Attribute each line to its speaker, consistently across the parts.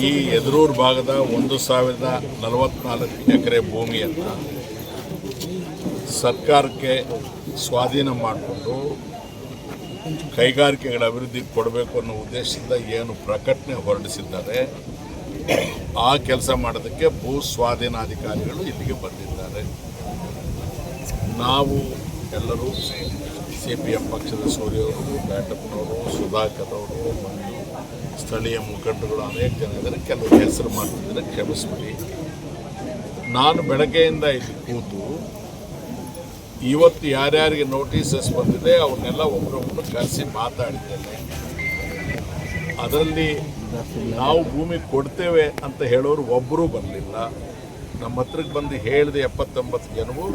Speaker 1: ಈ ಎದುರೂರು ಭಾಗದ ಒಂದು ಸಾವಿರದ ನಲವತ್ನಾಲ್ಕು ಎಕರೆ ಭೂಮಿಯನ್ನು ಸರ್ಕಾರಕ್ಕೆ ಸ್ವಾಧೀನ ಮಾಡಿಕೊಂಡು ಕೈಗಾರಿಕೆಗಳ ಅಭಿವೃದ್ಧಿ ಕೊಡಬೇಕು ಅನ್ನೋ ಉದ್ದೇಶದಿಂದ ಏನು ಪ್ರಕಟಣೆ ಹೊರಡಿಸಿದ್ದಾರೆ, ಆ ಕೆಲಸ ಮಾಡೋದಕ್ಕೆ ಭೂ ಸ್ವಾಧೀನಾಧಿಕಾರಿಗಳು ಇಲ್ಲಿಗೆ ಬಂದಿದ್ದಾರೆ. ನಾವು ಎಲ್ಲರೂ ಸಿ ಪಿ ಎಂ ಪಕ್ಷದ ಸೂರ್ಯವರು ಬ್ಯಾಟಪ್ಪನವರು ಸುಧಾಕರ್ ಅವರು ಮತ್ತು ಸ್ಥಳೀಯ ಮುಖಂಡರುಗಳು ಅನೇಕ ಜನ ಇದ್ದಾರೆ. ಕೆಲವು ಹೆಸರು ಮಾಡ್ತಿದ್ದಾರೆ, ಕ್ಷಮಿಸ್ಬಿಡಿ. ನಾನು ಬೆಳಗ್ಗೆಯಿಂದ ಇಲ್ಲಿ ಕೂತು ಇವತ್ತು ಯಾರ್ಯಾರಿಗೆ ನೋಟಿಸಸ್ ಬಂದಿದೆ ಅವನ್ನೆಲ್ಲ ಒಬ್ಬರೊಬ್ಬರು ಕರೆಸಿ ಮಾತಾಡಿದ್ದೇನೆ. ಅದರಲ್ಲಿ ನಾವು ಭೂಮಿ ಕೊಡ್ತೇವೆ ಅಂತ ಹೇಳೋರು ಒಬ್ಬರೂ ಬರಲಿಲ್ಲ. ನಮ್ಮ ಹತ್ರಕ್ಕೆ ಬಂದು ಹೇಳಿದ ಎಪ್ಪತ್ತೊಂಬತ್ತು ಜನವು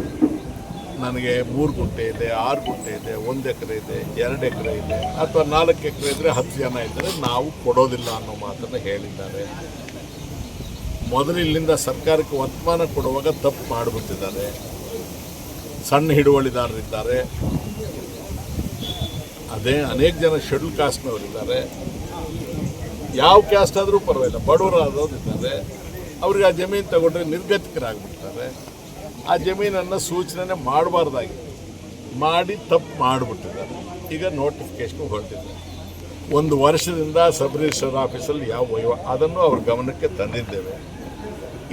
Speaker 1: ನನಗೆ ಮೂರು ಗುಂಟೆ ಇದೆ, ಆರು ಗುಂಟೆ ಇದೆ, ಒಂದು ಎಕರೆ ಇದೆ, ಎರಡು ಎಕರೆ ಇದೆ ಅಥವಾ ನಾಲ್ಕು ಎಕರೆ ಇದ್ದರೆ ಹತ್ತು ಜನ ಇದ್ದರೆ, ನಾವು ಕೊಡೋದಿಲ್ಲ ಅನ್ನೋ ಮಾತನ್ನು ಹೇಳಿದ್ದಾರೆ. ಮೊದಲು ಇಲ್ಲಿಂದ ಸರ್ಕಾರಕ್ಕೆ ವರ್ತಮಾನ ಕೊಡುವಾಗ ತಪ್ಪು ಮಾಡಿಬಿಟ್ಟಿದ್ದಾರೆ. ಸಣ್ಣ ಹಿಡುವಳಿದಾರರಿದ್ದಾರೆ. ಅದೇ ಅನೇಕ ಜನ ಶೆಡ್ಯೂಲ್ ಕಾಸ್ಟ್ನವರಿದ್ದಾರೆ ಯಾವ ಕ್ಯಾಸ್ಟ್ ಆದರೂ ಪರವಾಗಿಲ್ಲ, ಬಡವರಾದವ್ರು ಇದ್ದಾರೆ. ಅವ್ರಿಗೆ ಆ ಜಮೀನು ತಗೊಂಡ್ರೆ ನಿರ್ಗತಿಕರಾಗ್ಬಿಡ್ತಾರೆ. ಆ ಜಮೀನನ್ನು ಸೂಚನೆ ಮಾಡಬಾರ್ದಾಗಿ. ಮಾಡಿ ತಪ್ಪು ಮಾಡಿಬಿಟ್ಟಿದ್ದಾರೆ. ಈಗ ನೋಟಿಫಿಕೇಶನ್ ಹೊರಟಿದೆ. ಒಂದು ವರ್ಷದಿಂದ ಸಬ್ ರಿಜಿಸ್ಟರ್ ಆಫೀಸಲ್ಲಿ ಯಾವ ವಹಿವ ಅದನ್ನು ಅವ್ರ ಗಮನಕ್ಕೆ ತಂದಿದ್ದೇವೆ.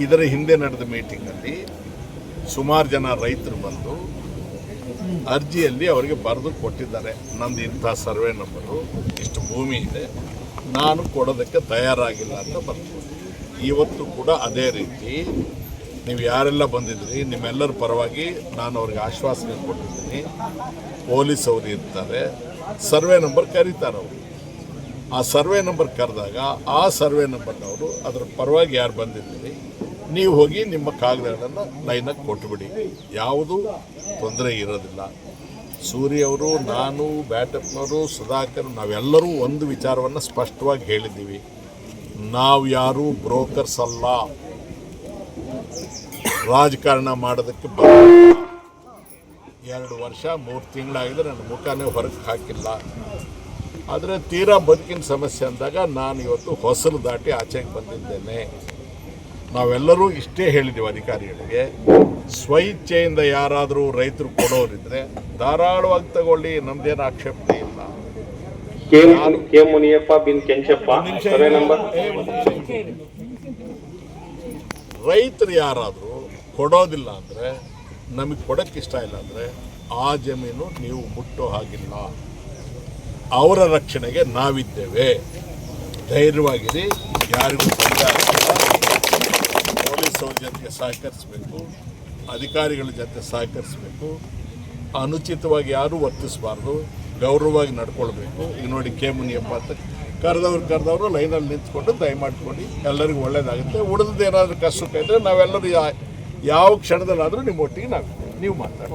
Speaker 1: ಇದರ ಹಿಂದೆ ನಡೆದ ಮೀಟಿಂಗಲ್ಲಿ ಸುಮಾರು ಜನ ರೈತರು ಬಂದು ಅರ್ಜಿಯಲ್ಲಿ ಅವರಿಗೆ ಬರೆದು ಕೊಟ್ಟಿದ್ದಾರೆ. ನಂದು ಇಂಥ ಸರ್ವೆ ನಂಬರು, ಇಷ್ಟು ಭೂಮಿ ಇದೆ, ನಾನು ಕೊಡೋದಕ್ಕೆ ತಯಾರಾಗಿಲ್ಲ ಅಂತ ಬರ್ತೀನಿ ಇವತ್ತು ಕೂಡ ಅದೇ ರೀತಿ ನೀವು ಯಾರೆಲ್ಲ ಬಂದಿದ್ರಿ, ನಿಮ್ಮೆಲ್ಲರ ಪರವಾಗಿ ನಾನು ಅವ್ರಿಗೆ ಆಶ್ವಾಸನೆ ಕೊಟ್ಟಿದ್ದೀನಿ. ಪೊಲೀಸ್ ಅವರು ಇರ್ತಾರೆ. ಸರ್ವೆ ನಂಬರ್ ಕರೀತಾರೆ ಅವರು. ಆ ಸರ್ವೆ ನಂಬರ್ ಕರೆದಾಗ ಆ ಸರ್ವೆ ನಂಬರ್ನವರು ಅದರ ಪರವಾಗಿ ಯಾರು ಬಂದಿದ್ದೀರಿ, ನೀವು ಹೋಗಿ ನಿಮ್ಮ ಕಾಗದಗಳನ್ನು ಲೈನಾಗಿ ಕೊಟ್ಟುಬಿಡಿ ಯಾವುದೂ ತೊಂದರೆ ಇರೋದಿಲ್ಲ. ಸೂರ್ಯ ಅವರು, ನಾನು, ಬ್ಯಾಟಪ್ನವರು, ಸುಧಾಕರ್, ನಾವೆಲ್ಲರೂ ಒಂದು ವಿಚಾರವನ್ನು ಸ್ಪಷ್ಟವಾಗಿ ಹೇಳಿದ್ದೀವಿ. ನಾವು ಯಾರೂ ಬ್ರೋಕರ್ಸ್ ಅಲ್ಲ. ರಾಜಕಾರಣ ಮಾಡೋದಕ್ಕೆ ಬ ಎರಡು ವರ್ಷ ಮೂರು ತಿಂಗಳಾಗಿದೆ ನನ್ನ ಮುಖನೇ ಹೊರಗೆ ಹಾಕಿಲ್ಲ. ಆದರೆ ತೀರಾ ಬದುಕಿನ ಸಮಸ್ಯೆ ಅಂದಾಗ ನಾನು ಇವತ್ತು ಹೊಸಲು ದಾಟಿ ಆಚೆಗೆ ಬಂದಿದ್ದೇನೆ. ನಾವೆಲ್ಲರೂ ಇಷ್ಟೇ ಹೇಳಿದ್ದೀವಿ ಅಧಿಕಾರಿಗಳಿಗೆ ಸ್ವಇಚ್ಛೆಯಿಂದ ಯಾರಾದರೂ ರೈತರು ಕೊಡೋರಿದ್ರೆ ಧಾರಾಳವಾಗಿ ತಗೊಳ್ಳಿ ನಮ್ದೇನು ಆಕ್ಷೇಪಣೆ ಇಲ್ಲ. ರೈತರು ಯಾರಾದರೂ ಕೊಡೋದಿಲ್ಲ ಅಂದರೆ, ನಮಗೆ ಕೊಡೋಕ್ಕೆ ಇಷ್ಟ ಇಲ್ಲ ಅಂದರೆ, ಆ ಜಮೀನು ನೀವು ಮುಟ್ಟೋ ಹಾಗಿಲ್ಲ. ಅವರ ರಕ್ಷಣೆಗೆ ನಾವಿದ್ದೇವೆ. ಧೈರ್ಯವಾಗಿರಿ, ಯಾರಿಗೂ ತೊಂದರೆ ಆಗಿಲ್ಲ. ಪೊಲೀಸ್ ಅವ್ರ ಜೊತೆಗೆ ಸಹಕರಿಸಬೇಕು, ಅಧಿಕಾರಿಗಳ ಜೊತೆ ಸಹಕರಿಸಬೇಕು, ಅನುಚಿತವಾಗಿ ಯಾರೂ ವರ್ತಿಸಬಾರ್ದು, ಗೌರವವಾಗಿ ನಡ್ಕೊಳ್ಬೇಕು. ಈಗ ನೋಡಿ ಕೆ ಮುನಿಯಪ್ಪ ಅಂತ ಕರೆದವ್ರು ಕರೆದವರು ಲೈನಲ್ಲಿ ನಿಂತ್ಕೊಂಡು ದಯಮಾಡ್ಕೊಂಡು ಎಲ್ಲರಿಗೂ ಒಳ್ಳೇದಾಗುತ್ತೆ. ಉಳಿದದ್ದು ಏನಾದರೂ ಕಷ್ಟ ಇದ್ದರೆ ನಾವೆಲ್ಲರೂ ಯಾವ ಕ್ಷಣದಲ್ಲಾದರೂ ನಿಮ್ಮ ಒಟ್ಟಿಗೆ ನಾವು ನೀವು ಮಾತಾಡಿ